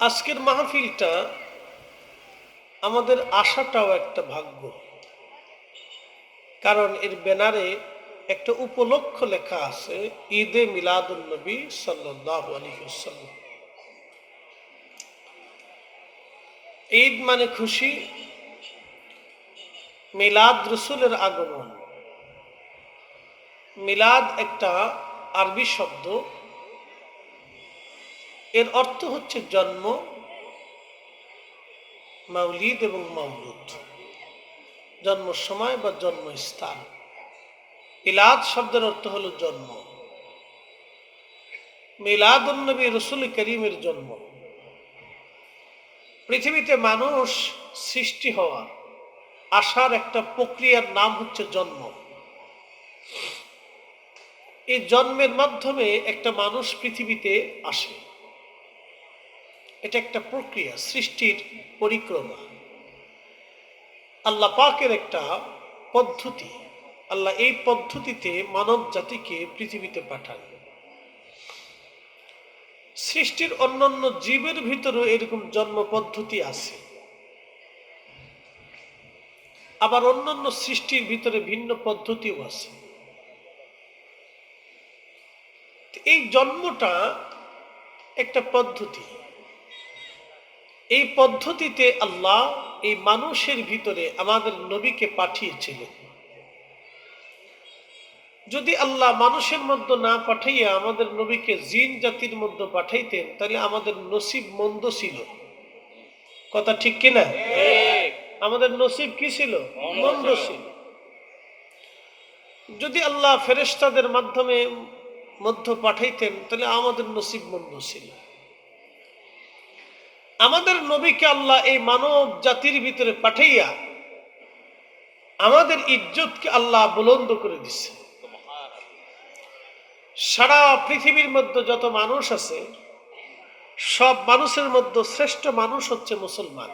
আজকের মাহফিলটা আমাদের আশাটাও একটা ভাগ্য। কারণ এর ব্যানারে একটা উপলক্ষ লেখা আছে, ঈদে মিলাদুল নবী সাল্লাহ ঈদ মানে খুশি, মিলাদ রসুলের আগমন। মিলাদ একটা আরবি শব্দ। এর অর্থ হচ্ছে জন্ম, মাউলিদ এবং মামলুদ জন্ম সময় বা জন্মস্থান ইলাদ শব্দের অর্থ হলো জন্ম। মিলাদুন্নবী রসুল করিমের জন্ম। পৃথিবীতে মানুষ সৃষ্টি হওয়ার, আসার একটা প্রক্রিয়ার নাম হচ্ছে জন্ম। এই জন্মের মাধ্যমে একটা মানুষ পৃথিবীতে আসে। এটা একটা প্রক্রিয়া, সৃষ্টির পরিক্রমা। আল্লাহ পাকের একটা পদ্ধতি। আল্লাহ এই পদ্ধতিতে মানব জাতিকে পৃথিবীতে পাঠান। সৃষ্টির অন্যান্য জীবের ভিতরেও এরকম জন্ম পদ্ধতি আছে। আবার অন্যান্য সৃষ্টির ভিতরে ভিন্ন পদ্ধতিও আছে। এই জন্মটা একটা পদ্ধতি। এই পদ্ধতিতে আল্লাহ এই মানুষের ভিতরে আমাদের নবীকে পাঠিয়েছিলেন যদি আল্লাহ মানুষের মধ্যে না পাঠাইয়া আমাদের নবীকে জিন জাতির মধ্যে পাঠাইতেন তাহলে আমাদের নসিব মন্দ ছিল। কথা ঠিক কিনা আমাদের নসিব কি ছিল? মন্দ ছিল। যদি আল্লাহ ফেরেস্তাদের মাধ্যমে মধ্য পাঠাইতেন তাহলে আমাদের নসিব মন্দ ছিল। আমাদের নবীকে আল্লাহ এই মানব জাতির ভিতরে পাঠাইয়া আমাদের ইজ্জতকে আল্লাহ বুলন্দ করে দিছে। সারা পৃথিবীর মধ্যে যত মানুষ আছে, সব মানুষের মধ্যে শ্রেষ্ঠ মানুষ হচ্ছে মুসলমান।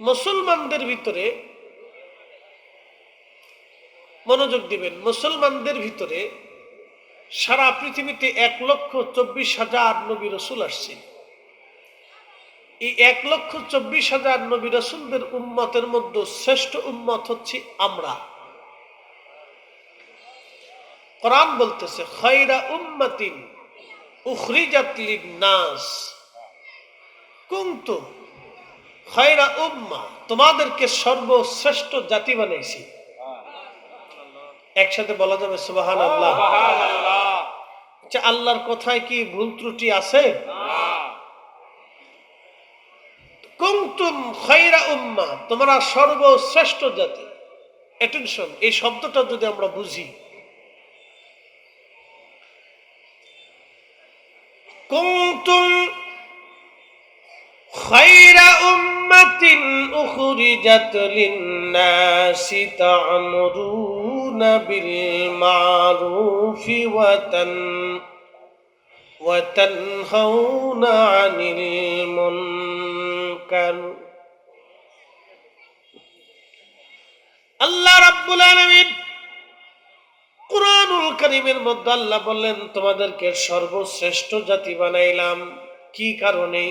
মুসলমানদের ভিতরে মনোযোগ দিবেন, মুসলমানদের ভিতরে সারা পৃথিবীতে এক লক্ষ চব্বিশ হাজার নবী রসুল আসছে এই এক লক্ষ চব্বিশ হাজার নবী রসুলদের উম্মতের মধ্যে শ্রেষ্ঠ উম্মত হচ্ছে আমরা। কোরআন বলতেছে খৈরা উম্মাতিন উখরিজাত নাস কুনতুম খৈরা উম্মা তোমাদেরকে সর্বশ্রেষ্ঠ জাতি বানাইছি। একসাথে বলা যাবে সুবাহান আল্লাহ আচ্ছা আল্লাহর কথায় কি ভুল ত্রুটি আছে? কুমতুম খৈরা উম্মা তোমরা সর্বশ্রেষ্ঠ জাতি অ্যাটেনশন এই শব্দটা যদি আমরা বুঝি কুমতুম খৈরা উম্মাতিন উখরিজাত লিন-নাসি তা'মুরুনা বিল মা'রুফি ওয়া তান وتنهون عن المنكر আল্লাহ রাব্বুল আলামিন কুরআনুল কারীমের মধ্যে আল্লাহ বললেন, তোমাদেরকে সর্বশ্রেষ্ঠ জাতি বানাইলাম। কি কারণে?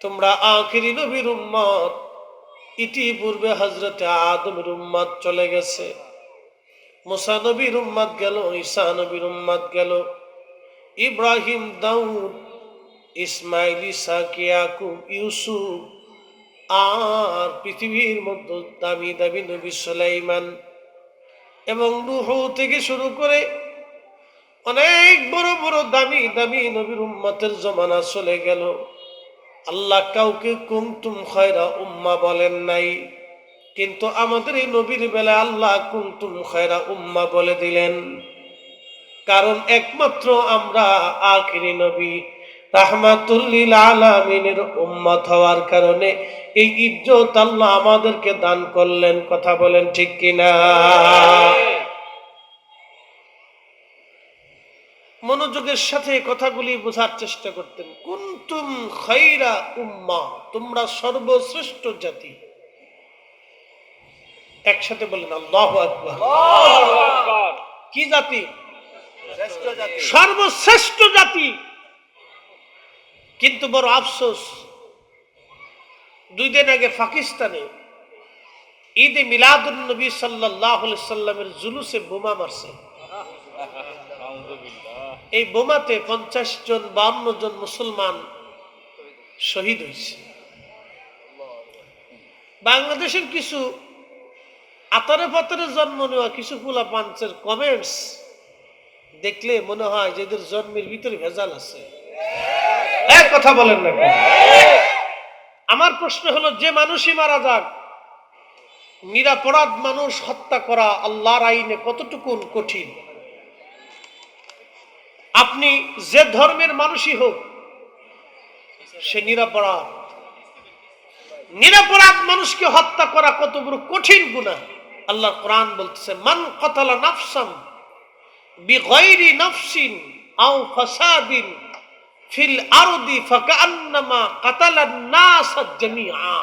তোমরা আখিরি নবীর উম্মত। ইতিপূর্বে হজরতে আদমের উম্মত চলে গেছে। মুসা নবীর উম্মত গেল, ঈসা নবীর উম্মত গেল, ইব্রাহিম, দাউদ ইসমাইল, ইসাক, ইয়াকুব, ইউসুফ, আর পৃথিবীর মধ্যে দামি দামি নবী সুলাইমান এবং রুহ থেকে শুরু করে অনেক বড় বড় দামি দামি নবীর উম্মতের জমানা চলে গেল। আল্লাহ কাউকে কুমতুম খয়রা উম্মা বলেন নাই, কিন্তু আমাদের এই নবীর বেলা আল্লাহ কুমতুম খয়রা উম্মা বলে দিলেন। কারণ একমাত্র আমরা আখিরি নবী রাহমাতুল্লিল আলামিনের উম্মত হওয়ার কারণে এই ইজ্জত আল্লাহ আমাদেরকে দান করলেন কথা বলেন ঠিক কিনা? মনোযোগের সাথে কথাগুলি বোঝার চেষ্টা করতেন। কুন্তুম খৈরা উম্মা তোমরা সর্বশ্রেষ্ঠ জাতি। একসাথে বলেন আল্লাহ আকবার। কি জাতি। সর্বশ্রেষ্ঠ জাতি। কিন্তু বড় আফসোস দুই দিন আগে পাকিস্তানে ঈদে মিলাদুল নবী সাল্লাহ সাল্লামের জুলুসে বোমা মারছে। এই বোমাতে পঞ্চাশ জন বান্ন জন মুসলমান শহীদ হয়েছে। বাংলাদেশের কিছু আতরে পাতরে জন্ম নেওয়া কিছু ফুলা পাঞ্চের কমেন্টস দেখলে মনে হয় যে এদের জন্মের ভিতরে ভেজাল আছে। এক কথা বলেন না আমার প্রশ্ন হলো, যে মানুষই মারা যাক, নিরাপরাধ মানুষ হত্যা করা আল্লাহর আইনে কতটুকু কঠিন? আপনি যে ধর্মের মানুষই হোক, সে নিরাপরাধ। নিরাপরাধ মানুষকে হত্যা করা কত বড় কঠিন গুণা আল্লাহ কোরআন বলতেছে, মান কতালা নাফসান বিগয়রি নাফসিন আও ফাসাদিন ফিল আরদি ফাকান্নামা কাতালান নাস জামিআ।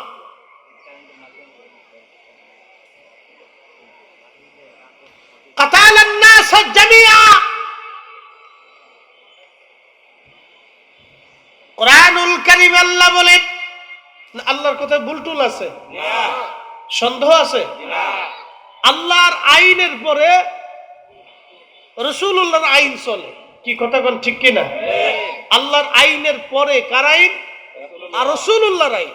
কাতালান নাস জামিআ। কারীম আল্লাহ আল্লাহর কথায় বুলটুল আছে? সন্দেহ আছে? আল্লাহর আইনের পরে রসুল্লাহর আইন চলে। কি কথা কোন ঠিক কিনা? আল্লাহর আইনের পরে কার আইন? আর রসুল্লাহর আইন।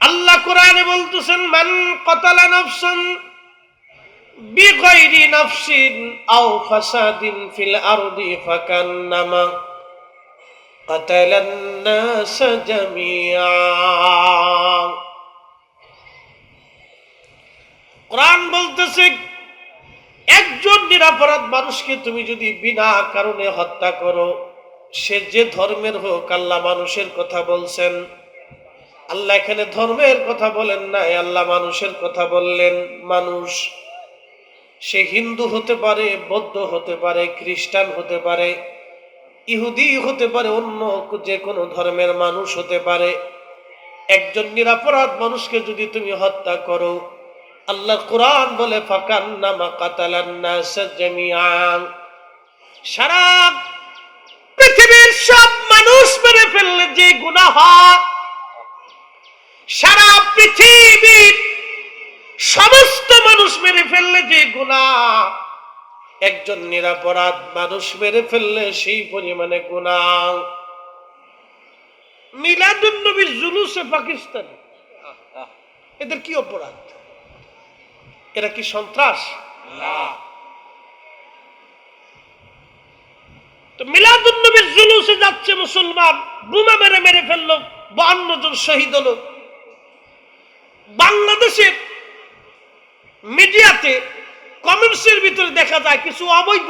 আল্লাহ কোরআনে বলতেছেন, মান কতালা নফসান বিগৈরি নফসিন আও ফাসাদিন ফিল আরদি ফাকান্নামা কতালান নাস জামিয়া কোরআন বলতেছে একজন নিরাপরাধ মানুষকে তুমি যদি বিনা কারণে হত্যা করো, সে যে ধর্মের হোক, আল্লাহ মানুষের কথা বলছেন। আল্লাহ এখানে ধর্মের কথা বলেন নাই, আল্লাহ মানুষের কথা বললেন, মানুষ। সে হিন্দু হতে পারে, বৌদ্ধ হতে পারে, খ্রিস্টান হতে পারে, ইহুদি হতে পারে, অন্য যে কোনো ধর্মের মানুষ হতে পারে। একজন নিরাপরাধ মানুষকে যদি তুমি হত্যা করো আল্লাহ কোরআন বলে ফাকান নামা কাতালান সারা পৃথিবীর সব মানুষ মেরে ফেললে যে গুনাহ হয়, সারা পৃথিবীর সমস্ত মানুষ মেরে ফেললে যে গুনাহ একজন নিরাপরাধ মানুষ মেরে ফেললে সেই পরিমাণে গুণা মিলাদুন নবীর জুলুসে পাকিস্তান এদের কি অপরাধ? এরা কি সন্ত্রাস? তো মিলাদুন জুলুসে যাচ্ছে মুসলমান বোমা মেরে মেরে ফেলল জন শহীদ হলো। বাংলাদেশের মিডিয়াতে কমেন্টসের ভিতরে দেখা যায় কিছু অবৈধ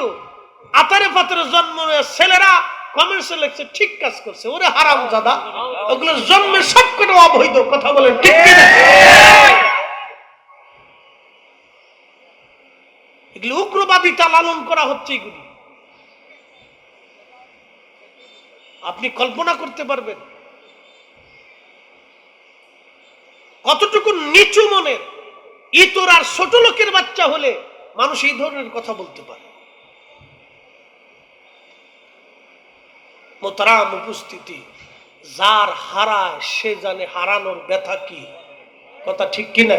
আতারে পাতারে জন্ম ছেলেরা কমেন্টসে লিখছে ঠিক কাজ করছে ওরে হারাম জাদা ওগুলো জন্মে সব কোনো অবৈধ কথা বলেন ঠিক এগুলো উগ্রবাদিতা লালন করা হচ্ছে এগুলি। আপনি কল্পনা করতে পারবেন। কতটুকু নিচু মনের ইতর আর ছোট লোকের বাচ্চা হলে মানুষ এই ধরনের কথা বলতে পারে। মোতারাম উপস্থিতি যার হারায় সে জানে হারানোর ব্যথা কি। কথা ঠিক কিনা?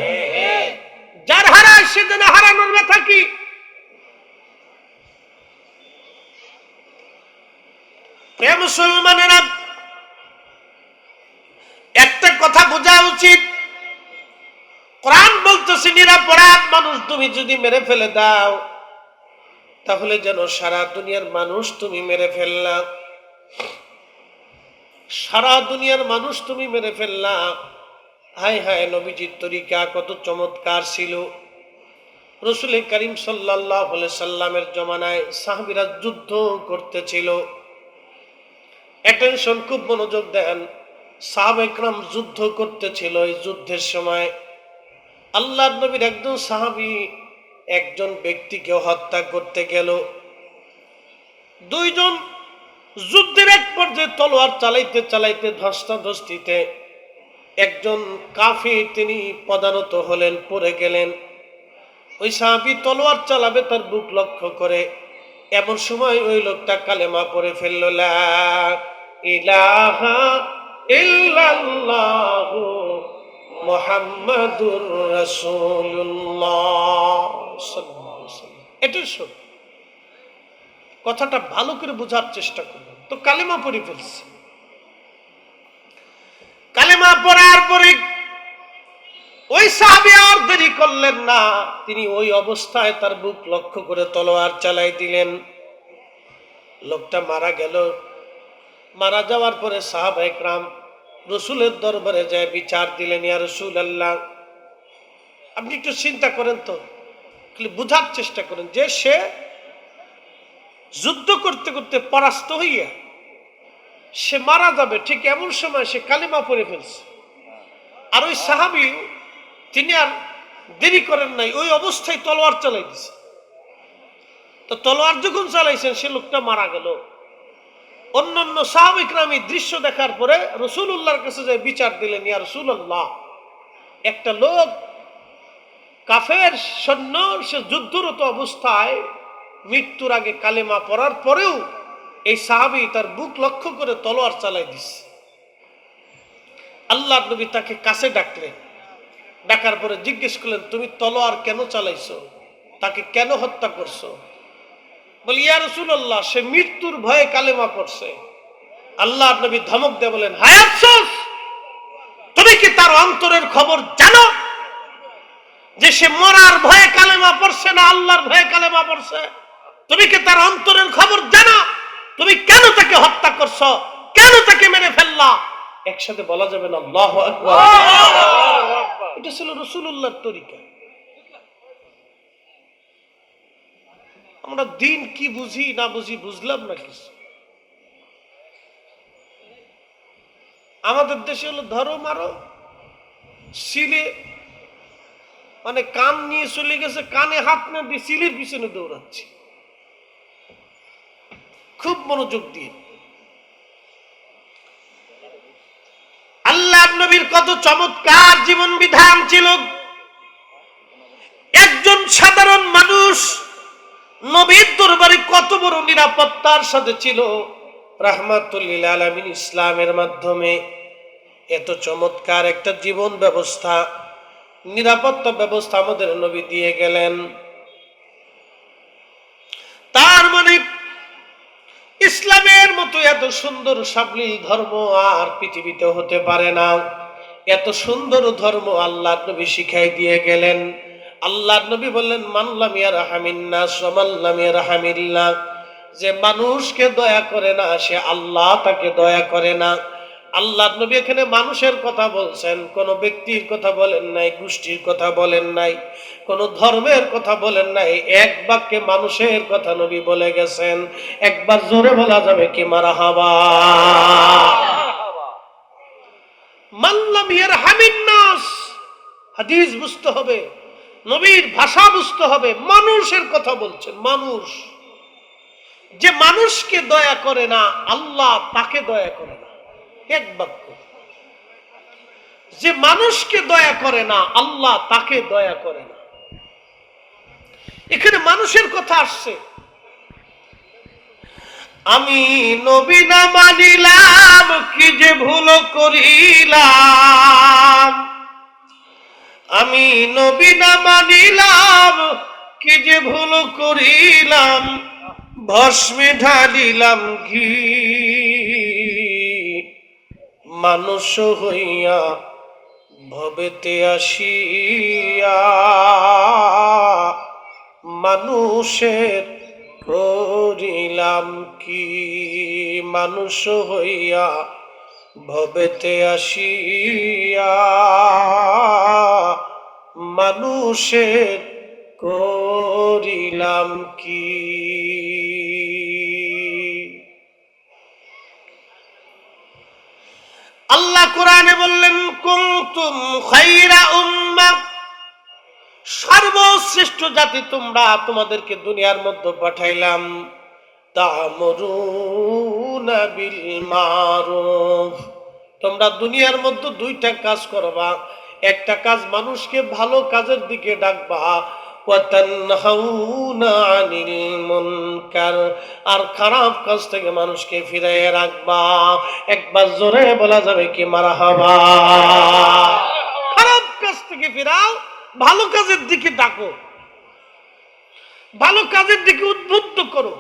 যার হারায় সে জানে হারানোর ব্যথা কি? প্রিয় মুসলমানেরা, একটা কথা বোঝা উচিত। কোরআন বলতেছে, নিরাপরাধ মানুষ তুমি যদি মেরে ফেলে দাও, তাহলে যেন সারা দুনিয়ার মানুষ তুমি মেরে ফেললা। সারা দুনিয়ার মানুষ তুমি মেরে ফেললা। হায় হায়, নবীজির তরিকা কত চমৎকার ছিল। রসুল করিম সাল্লাহ সাল্লামের জমানায় সাহাবিরা যুদ্ধ করতেছিল। অ্যাটেনশন খুব মনোযোগ দেন। সাহাব একরাম যুদ্ধ করতেছিল এই যুদ্ধের সময়। আল্লাহ নবীর একজন সাহাবি একজন ব্যক্তিকে হত্যা করতে গেল। দুইজন যুদ্ধের এক পর্যায়ে তলোয়ার চালাইতে চালাইতে ধস্তাধস্তিতে একজন কাফি তিনি পদানত হলেন, পড়ে গেলেন। ওই সাহাবি তলোয়ার চালাবে, তার বুক লক্ষ্য করে। এমন সময় ওই লোকটা কালেমা পরে ফেলল কথাটা ভালো করে বোঝার চেষ্টা করবেন তো কালেমা পড়ে ফেলছে। কালেমা পড়ার পরে ওই সাহাবি আর দেরি করলেন না। তিনি ওই অবস্থায় তার বুক লক্ষ্য করে তলোয়ার চালাই দিলেন। লোকটা মারা গেল। মারা যাওয়ার পরে সাহাব একরাম রসুলের দরবারে যায়, বিচার দিলেন, ইয়া রসুল আল্লাহ আপনি একটু চিন্তা করেন তো বুঝার চেষ্টা করেন যে সে যুদ্ধ করতে করতে পরাস্ত হইয়া সে মারা যাবে ঠিক এমন সময় সে কালিমা পরে ফেলছে। আর ওই সাহাবি, তিনি আর দেরি করেন নাই, ওই অবস্থায় তলোয়ার চালাই দিছে। তো তলোয়ার যখন চালাইছেন, সে লোকটা মারা গেল। অন্যান্য সাহাবিকরাম দৃশ্য দেখার পরে রসুল উল্লাহর কাছে যে বিচার দিলেন, ইয়া রসুল একটা লোক কাফের সৈন্য, সে যুদ্ধরত অবস্থায় মৃত্যুর আগে কালেমা পড়ার পরেও এই সাহাবি তার বুক লক্ষ্য করে তলোয়ার চালাই দিছে। আল্লাহ নবী তাকে কাছে ডাকলেন। ডাকার পরে জিজ্ঞেস করলেন, তুমি তলোয়ার কেন চালাইছো? তাকে কেন হত্যা করছ? বলি ইয়া রসুল্লাহ সে মৃত্যুর ভয়ে কালেমা পড়ছে। আল্লাহ নবী ধমক দিয়ে বলেন হায় আফসোস! তুমি কি তার অন্তরের খবর জানো? যে সে মরার ভয়ে কালেমা পড়ছে না আল্লাহর ভয়ে কালেমা পড়ছে? তুমি কি তার অন্তরের খবর জানো? তুমি কেন তাকে হত্যা করছ? কেন তাকে মেরে ফেললা? একসাথে বলা যাবে না আল্লাহ এটা ছিল রসুল্লাহর তরিকা। আমরা দিন কি বুঝি, না বুঝি বুঝলাম না কিছু। আমাদের দেশে হলো ধরো মারো সিলে মানে কান নিয়ে চলে গেছে, কানে হাত না দিয়ে সিলের পিছনে দৌড়াচ্ছে। খুব মনোযোগ দিয়ে। আল্লাহ নবীর কত চমৎকার জীবন বিধান ছিল। একজন সাধারণ মানুষ নবীর দরবারে কত বড় নিরাপত্তার সাথে ছিল। রাহমাতুল্লিল আলমিন ইসলামের মাধ্যমে। এত চমৎকার একটা জীবন ব্যবস্থা, নিরাপত্তা ব্যবস্থা আমাদের নবী দিয়ে গেলেন। তার মানে ইসলামের মতো এত সুন্দর সাবলীল ধর্ম আর পৃথিবীতে হতে পারে না। এত সুন্দর ধর্ম আল্লাহ নবী শিখাই দিয়ে গেলেন। আল্লাহ নবী বললেন মানলাম ইয়া রাহামিন্না সমাল্লাম ইয়া রাহামিল্লাহ যে মানুষকে দয়া করে না, সে আল্লাহ তাকে দয়া করে না। আল্লাহ নবী এখানে মানুষের কথা বলছেন, কোন ব্যক্তির কথা বলেন নাই, গোষ্ঠীর কথা বলেন নাই, কোন ধর্মের কথা বলেন নাই। এক বাক্যে মানুষের কথা নবী বলে গেছেন, একবার জোরে বলা যাবে কি মারা হাবা মাল্লাম ইয়ার হামিন্নাস হাদিস বুঝতে হবে নবীর ভাষা বুঝতে হবে, মানুষের কথা বলছেন মানুষ। যে মানুষকে দয়া করে না, আল্লাহ তাকে দয়া করে না। এক বাক্য। যে মানুষকে দয়া করে না, আল্লাহ তাকে দয়া করে না। এখানে মানুষের কথা আসছে। আমি নবী না মানিলাম, কি যে ভুল করিলাম। আমি নবী না মানিলাম, কি যে ভুল করিলাম? ভস্মে ঢালিলাম ঘি। মানুষ হইয়া ভবেতে আসিয়া, মানুষের করিলাম কি? মানুষ হইয়া ভবেতে আসিয়া মানুষের করিলাম কি? আল্লাহ কোরআনে বললেন, কুনতুম খাইরা উম্মাহ সর্বশ্রেষ্ঠ জাতি তোমরা তোমাদেরকে দুনিয়ার মধ্যে পাঠাইলাম। তোমরা দুনিয়ার মধ্যে দুইটা কাজ করবা। একটা কাজ মানুষকে ভালো কাজের দিকে ডাকবা। আর খারাপ কাজ থেকে মানুষকে ফিরাইয়ে রাখবা। একবার জোরে বলা যাবে কি মারা হবা খারাপ কাজ থেকে ফিরাও, ভালো কাজের দিকে ডাকো। ভালো কাজের দিকে উদ্বুদ্ধ করো।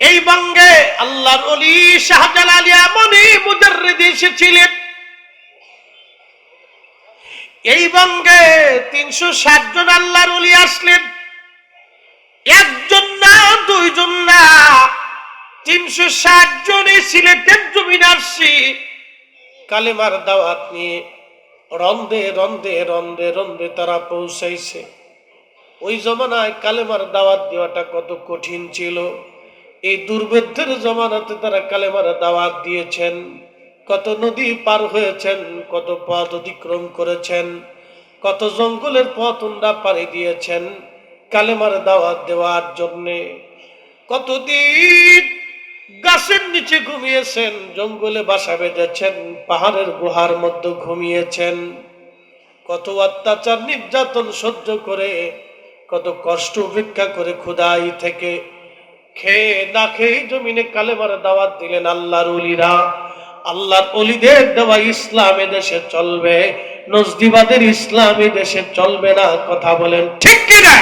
এই বঙ্গে আল্লাহর অলি শাহজালাল এমনই মুজাররিদ এসেছিলেন। এই বঙ্গে তিনশো ষাট জন আল্লাহর অলি আসলেন। একজন না, দুইজন না, তিনশো ষাট জনে সিলেটের জমিন কালেমার দাওয়াত নিয়ে রন্দে রন্দে রন্দে রন্দে তারা পৌঁছাইছে। ওই জমানায় কালেমার দাওয়াত দেওয়াটা কত কঠিন ছিল। এই দুর্বেদ্ধের জমানাতে তারা কালেমার দাওয়াত দিয়েছেন। কত নদী পার হয়েছেন, কত পথ অতিক্রম করেছেন, কত জঙ্গলের পথ উন্ডা পাড়ি দিয়েছেন কালেমার দাওয়াত দেওয়ার জন্যে। কতদিন গাছের নিচে ঘুমিয়েছেন, জঙ্গলে বাসা বেঁধেছেন, পাহাড়ের গুহার মধ্যে ঘুমিয়েছেন। কত অত্যাচার নির্যাতন সহ্য করে, কত কষ্ট উপেক্ষা করে খুদাই থেকে খেয়ে না খেয়ে জমিনে কালেমার দাওয়াত দিলেন আল্লাহর অলিরা আল্লাহর অলিদের দেওয়া ইসলাম দেশে চলবে, নজদিবাদের দেশে চলবে না, কথা বলেন ঠিক কিনা?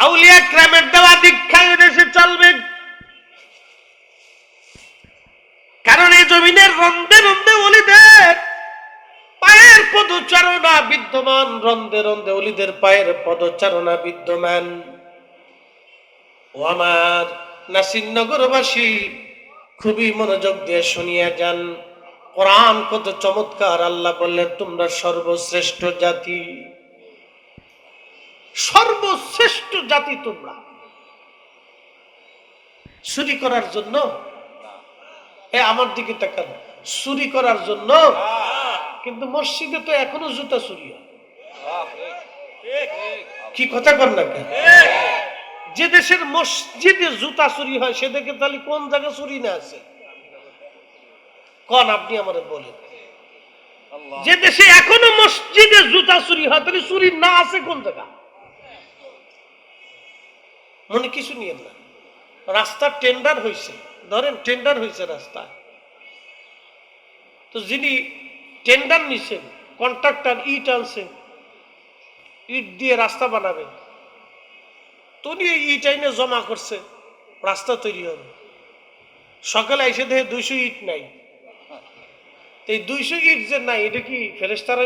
আউলিয়া ক্রামের দেওয়া দীক্ষা দেশে চলবে। কারণ এই জমিনের রন্দে রন্দে অলিদের পায়ের পদচারণা বিদ্যমান, রন্দে রন্দে অলিদের পায়ের পদচারণা বিদ্যমান। ও আমার নাসিরনগরবাসী, খুবই মনোযোগ দিয়ে শুনিয়া যান। কোরআন কত চমৎকার, আল্লাহ বললেন, তোমরা সর্বশ্রেষ্ঠ জাতি। সর্বশ্রেষ্ঠ জাতি তোমরা। চুরি করার জন্য, এ আমার দিকে তাকান, চুরি করার জন্য কিন্তু মসজিদে তো এখনও জুতা চুরি হয়। কি কথা কর না যে দেশের মসজিদে জুতা চুরি হয় সে দেখে তাহলে কোন জায়গা চুরি না আছে? কন আপনি আমাদের বলেন। যে দেশে এখনও মসজিদে জুতা চুরি হয় তাহলে চুরি না আছে কোন জায়গা? মনে কিছু নিয়ে না। রাস্তার টেন্ডার হয়েছে ধরেন টেন্ডার হয়েছে রাস্তা তো যিনি টেন্ডার নিছেন কন্ট্রাক্টর ইট আনছেন ইট দিয়ে রাস্তা বানাবেন তনি ইট আইনে জমা করছে, রাস্তা তৈরি হবে। সকালে এসে দেখে দুইশো ইট নাই। এই দুইশো ইট যে নাই, এটা কি ফেরেস্তারা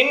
ইন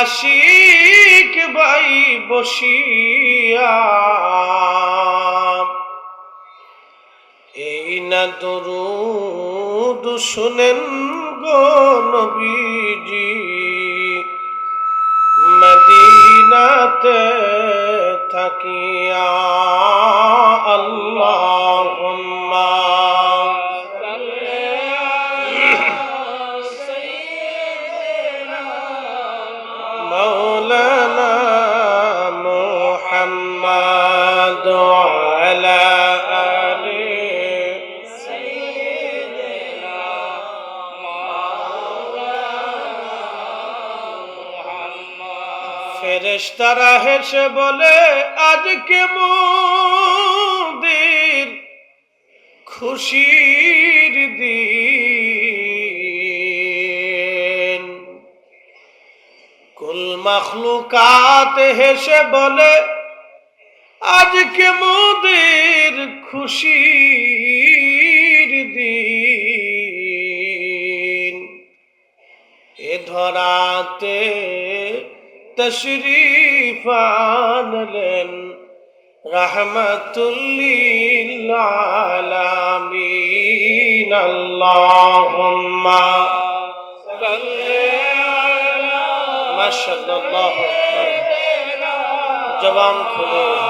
আশিক ভাই বসিয়া এই না দরুদ শুনেন গো নবীজি মদিনাতে থাকিয়া। ফেরেশতারা হেসে বলে, আজকে মোদের খুশির দিন। কুল মখলুকাত হেসে বলে, আজকে মোদের খুশির দিন। এ ধরাতে تشريف آنلن رحمة للعالمين. اللهم صل ما شاء الله. جوان خلوه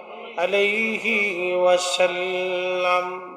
عليه وسلم.